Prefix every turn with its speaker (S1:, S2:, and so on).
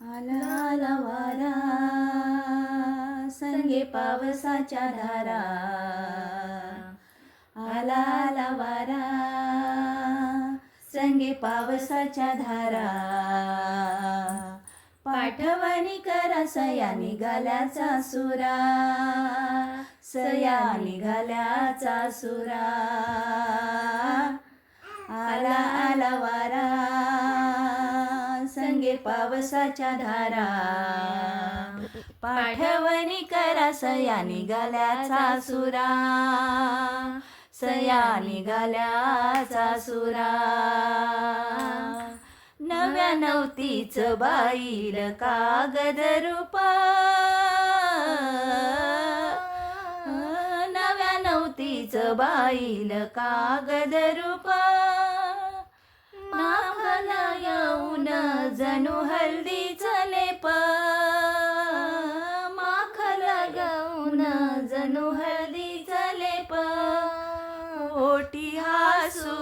S1: आला आला वारा संगे पावसाच्या धारा. आला आला वारा संगे पावसाच्या धारा. पाठवणी करा सया निघाल्याचा सुरा. सया निघाल्याचा सुरा. आला आला वारा रंगे पावसाच्या धारा. पाठवणी करा सया निघाल्याचा सुरा सया निघाल्याचा सुरा नव्या नवतीच बाईल कागद रूपा. नव्या नवतीच बाईल कागद रूपा. जणू हल्दीच लेप माखल गौन जणू हल्दीच लेप ओटी हासू